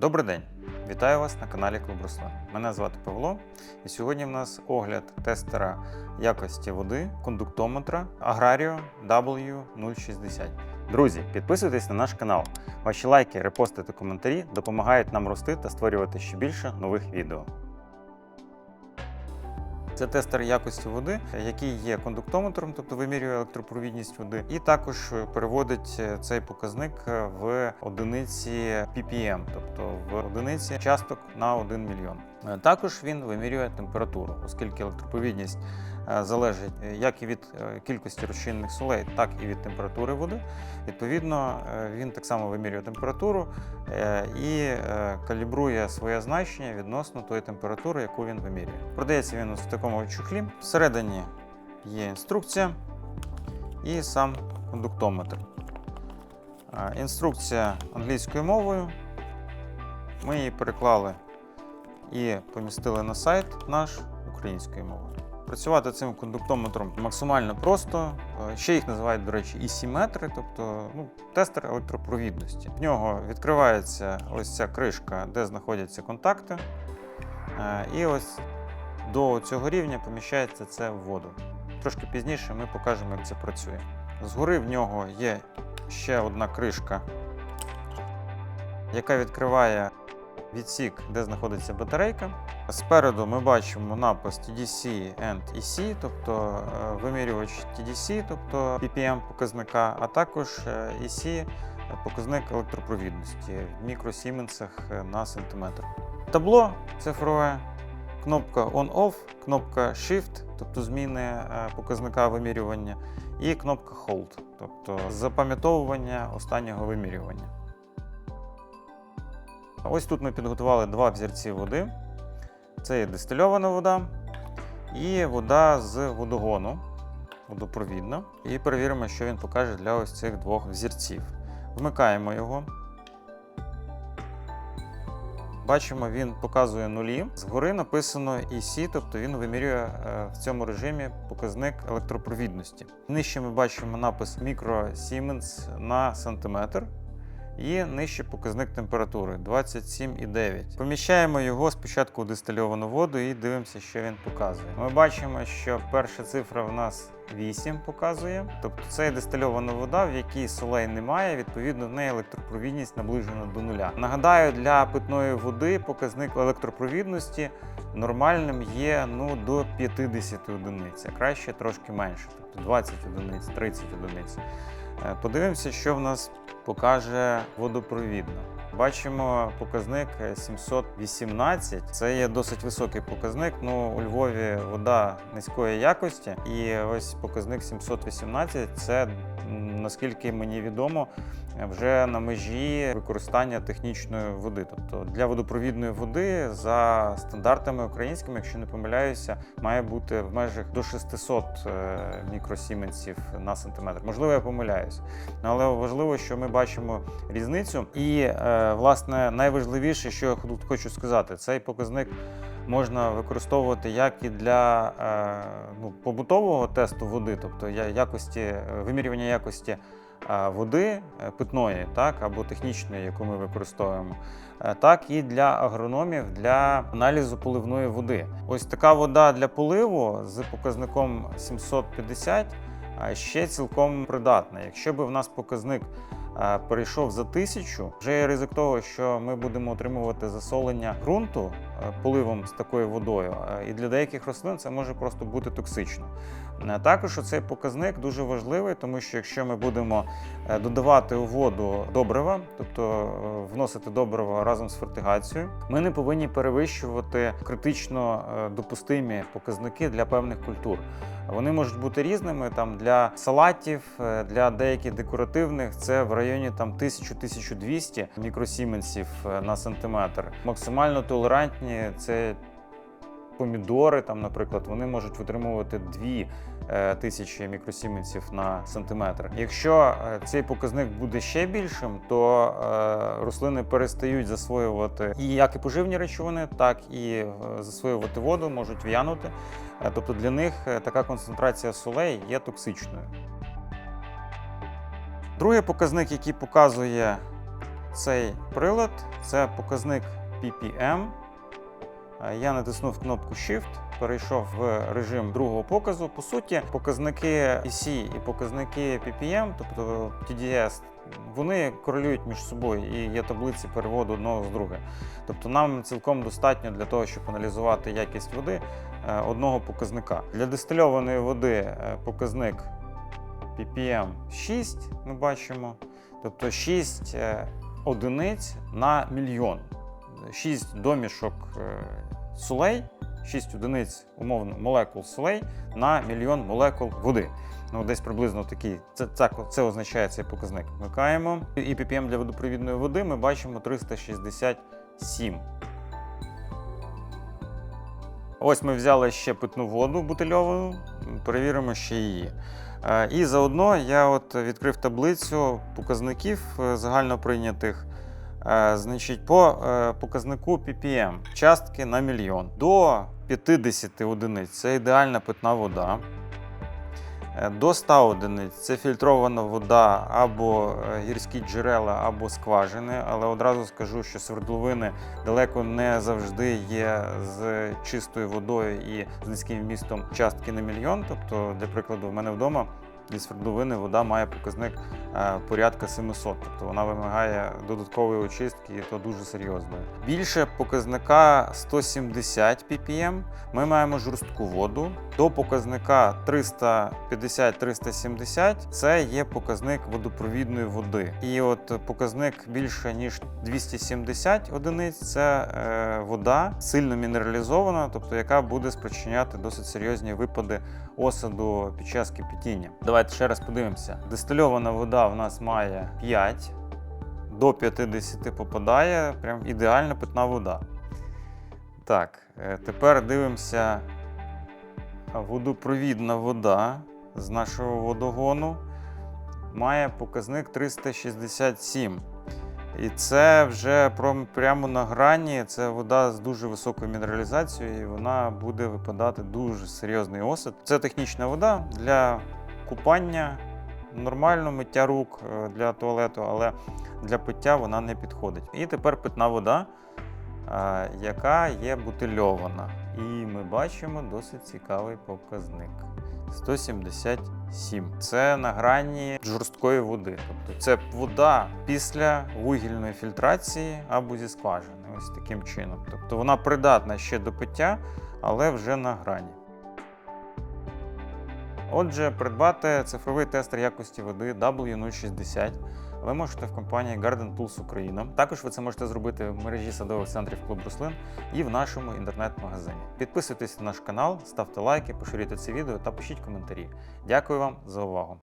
Добрий день! Вітаю вас на каналі Клуб Руслан. Мене звати Павло, і сьогодні в нас огляд тестера якості води, кондуктометра Agrario W060. Друзі, підписуйтесь на наш канал. Ваші лайки, репости та коментарі допомагають нам рости та створювати ще більше нових відео. Це тестер якості води, який є кондуктометром, тобто вимірює електропровідність води, і також переводить е, цей показник в одиниці ppm, тобто в одиниці часток на 1 мільйон. Е, Також він вимірює температуру, оскільки електропровідність е, залежить е, як і від кількості розчинних солей, так і від температури води. Відповідно, він так само вимірює температуру і калібрує своє значення відносно тої температури, яку він вимірює. Продається він в такому чухлі. Всередині є інструкція і сам кондуктометр. Інструкція англійською мовою. Ми її переклали і помістили на сайт наш українською мовою. Працювати цим кондуктометром максимально просто. Е, Ще їх називають, до речі, ІСІ-метри, тобто ну, тестер електропровідності. В нього відкривається ось ця кришка, де знаходяться контакти. Е, І ось до цього рівня поміщається це в воду. Трошки пізніше ми покажемо, як це працює. Згори в нього є ще одна кришка, яка відкриває відсік, де знаходиться батарейка. Спереду ми бачимо напис TDC and EC, тобто е, вимірювач TDC, тобто ppm показника, а також е, EC показник електропровідності в мікросіменсах е, на сантиметр. Табло цифрове, кнопка On-Off, кнопка Shift, тобто зміни е, показника вимірювання, і кнопка Hold, тобто запам'ятовування останнього вимірювання. Ось тут ми підготували два взірці води. Це є дистильована вода і вода з водогону, водопровідна. І перевіримо, що він покаже для ось цих двох взірців. Вмикаємо його. Бачимо, він показує нулі. Згори написано EC, тобто він вимірює е, в цьому режимі показник електропровідності. Нижче ми бачимо напис мікросіменс на сантиметр. І нижче показник температури 27,9. Поміщаємо його спочатку у дистильовану воду і дивимося, що він показує. Ми бачимо, що перша цифра в нас 8 показує. Тобто це дистильована вода, в якій солей немає, відповідно, в неї електропровідність наближена до нуля. Нагадаю, для питної води показник електропровідності нормальним є ну, до 50 одиниць, а краще трошки менше, тобто 20 одиниць, 30 одиниць. Е, Подивимося, що в нас покаже водопровідно. Бачимо показник е, 718. Це є досить високий показник. Ну, у Львові вода низької якості, і ось показник 718 це наскільки мені відомо, вже на межі використання технічної води. Тобто для водопровідної води за стандартами українськими, якщо не помиляюся, має бути в межах до 600 е, мікросіменсів на сантиметр. Можливо, я помиляюсь. Але важливо, що ми бачимо різницю. І, е, власне, найважливіше, що я хочу сказати, цей показник можна використовувати як і для е, ну, побутового тесту води, тобто якості, е, вимірювання якості е, води питної, так, або технічної, яку ми використовуємо, так і для агрономів для аналізу поливної води. Ось така вода для поливу з показником 750 ще цілком придатна. Якщо б в нас показник перейшов за тисячу, вже є ризик того, що ми будемо отримувати засолення ґрунту е, поливом з такою водою, і для деяких рослин це може просто бути токсично. Е, Також цей показник дуже важливий, тому що якщо ми будемо е, додавати у воду добрива, тобто е, вносити добрива разом з фертигацією, ми не повинні перевищувати критично допустимі показники для певних культур. Вони можуть бути різними там для салатів, для деяких декоративних це в районі там 1000-1200 мікросіменсів на сантиметр. Максимально толерантні це помідори, там, наприклад, вони можуть витримувати 2 е, тисячі мікросіменсів на сантиметр. Якщо е, цей показник буде ще більшим, то е, рослини перестають засвоювати і як і поживні речовини, так і засвоювати воду, можуть в'янути. Тобто для них така концентрація солей є токсичною. Другий показник, який показує цей прилад це показник PPM. Е, Я натиснув кнопку Shift, перейшов в режим другого показу. По суті, показники EC і показники PPM, тобто TDS, вони корелюють між собою і є таблиці переводу одного з друге. Тобто нам цілком достатньо для того, щоб аналізувати якість води е, одного показника. Для дистильованої води е, показник PPM 6 ми бачимо, тобто 6 е, одиниць на мільйон. 6 домішок е, солей, 6 одиниць умовно молекул солей на мільйон молекул води. Ну, десь приблизно такий. Це, це, це означає цей показник. Вмикаємо. І PPM для водопровідної води ми бачимо 367. Ось ми взяли ще питну воду бутильовану, перевіримо ще її. Е, І заодно я от відкрив таблицю показників е, загально прийнятих. Значить, по е, показнику PPM частки на мільйон до 50 одиниць це ідеальна питна вода. Е, До 100 одиниць це фільтрована вода або е, гірські джерела, або скважини. Але одразу скажу, що свердловини далеко не завжди є з чистою водою і з низьким вмістом частки на мільйон. Тобто, для прикладу, в мене вдома для свердловини вода має показник е, порядка 700, тобто вона вимагає додаткової очистки, і то дуже серйозної. Більше показника 170 ppm ми маємо жорстку воду. До показника 350-370 це є показник водопровідної води. І от показник більше ніж 270 одиниць це е, вода сильно мінералізована, тобто яка буде спричиняти досить серйозні випади осаду під час кипятіння. Давайте ще раз подивимося. Дистильована вода в нас має 5, до 50 попадає, прям ідеальна питна вода. Так, е, тепер дивимося водопровідна вода з нашого водогону. Має показник 367. І це вже прямо на грані. Це вода з дуже високою мінералізацією, і вона буде випадати дуже серйозний осад. Це технічна вода для купання, нормально миття рук е, для туалету, але для пиття вона не підходить. І тепер питна вода, е, яка є бутильована. І ми бачимо досить цікавий показник. 177. Це на грані жорсткої води. Тобто це вода після вугільної фільтрації або зі скважини. Ось таким чином. Тобто вона придатна ще до пиття, але вже на грані. Отже, придбати цифровий тестер якості води W060 ви можете в компанії Garden Tools Україна. Також ви це можете зробити в мережі садових центрів Клуб Руслин і в нашому інтернет-магазині. Підписуйтесь на наш канал, ставте лайки, поширюйте це відео та пишіть коментарі. Дякую вам за увагу!